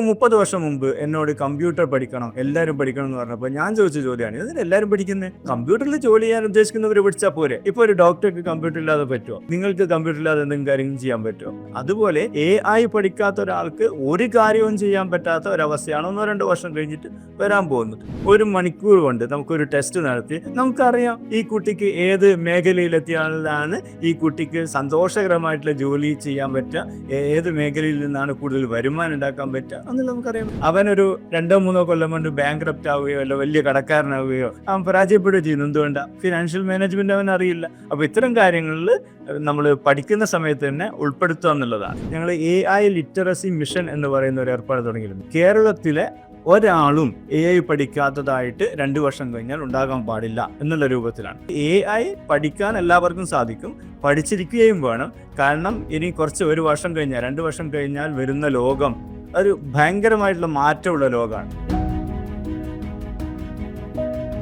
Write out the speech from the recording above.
ഇപ്പൊ മുപ്പത് വർഷം മുമ്പ് എന്നോട് കമ്പ്യൂട്ടർ പഠിക്കണം എല്ലാവരും പഠിക്കണം എന്ന് പറഞ്ഞപ്പോൾ ഞാൻ ചോദിച്ച ചോദ്യമാണ് ഇതിന് എല്ലാവരും പഠിക്കുന്നത് കമ്പ്യൂട്ടറിൽ ജോലി ചെയ്യാൻ ഉദ്ദേശിക്കുന്നവർ പഠിച്ചാൽ പോരെ? ഇപ്പൊ ഒരു ഡോക്ടർക്ക് കമ്പ്യൂട്ടർ ഇല്ലാതെ പറ്റുമോ നിങ്ങൾക്ക് കമ്പ്യൂട്ടർ ഇല്ലാതെ എന്തെങ്കിലും കാര്യങ്ങൾ ചെയ്യാൻ പറ്റുമോ അതുപോലെ എ ഐ പഠിക്കാത്ത ഒരാൾക്ക് ഒരു കാര്യവും ചെയ്യാൻ പറ്റാത്ത ഒരവസ്ഥയാണ് ഒന്നോ രണ്ടോ വർഷം കഴിഞ്ഞിട്ട് വരാൻ പോകുന്നത്. ഒരു മണിക്കൂർ കൊണ്ട് നമുക്കൊരു ടെസ്റ്റ് നടത്തി നമുക്കറിയാം ഈ കുട്ടിക്ക് ഏത് മേഖലയിലെത്തിയാലാണ് ഈ കുട്ടിക്ക് സന്തോഷകരമായിട്ടുള്ള ജോലി ചെയ്യാൻ പറ്റുക ഏത് മേഖലയിൽ നിന്നാണ് കൂടുതൽ വരുമാനം ഉണ്ടാക്കാൻ പറ്റുക നമുക്കറിയാം. അവനൊരു രണ്ടോ മൂന്നോ കൊല്ലം കൊണ്ട് ബാങ്ക് റപ്റ്റ് ആവുകയോ അല്ല വലിയ കടക്കാരനാവുകയോ അവൻ പരാജയപ്പെടുകയോ ചെയ്യുന്നു. എന്തുകൊണ്ടാണ് ഫിനാൻഷ്യൽ മാനേജ്മെന്റ് അവൻ അറിയില്ല. അപ്പൊ ഇത്തരം കാര്യങ്ങളിൽ നമ്മൾ പഠിക്കുന്ന സമയത്ത് തന്നെ ഉൾപ്പെടുത്തുക എന്നുള്ളതാണ്. ഞങ്ങൾ എ ഐ ലിറ്ററസി മിഷൻ എന്ന് പറയുന്ന ഒരു ഏർപ്പാട് തുടങ്ങിയിരുന്നു. കേരളത്തിലെ ഒരാളും എ ഐ പഠിക്കാത്തതായിട്ട് രണ്ട് വർഷം കഴിഞ്ഞാൽ ഉണ്ടാകാൻ പാടില്ല എന്നുള്ള രൂപത്തിലാണ്. എ ഐ പഠിക്കാൻ എല്ലാവർക്കും സാധിക്കും. പഠിച്ചിരിക്കുകയും വേണം. കാരണം ഇനി കുറച്ച് ഒരു വർഷം കഴിഞ്ഞാൽ രണ്ട് വർഷം കഴിഞ്ഞാൽ വരുന്ന ലോകം ഒരു ഭയങ്കരമായിട്ടുള്ള മാറ്റമുള്ള ലോകമാണ്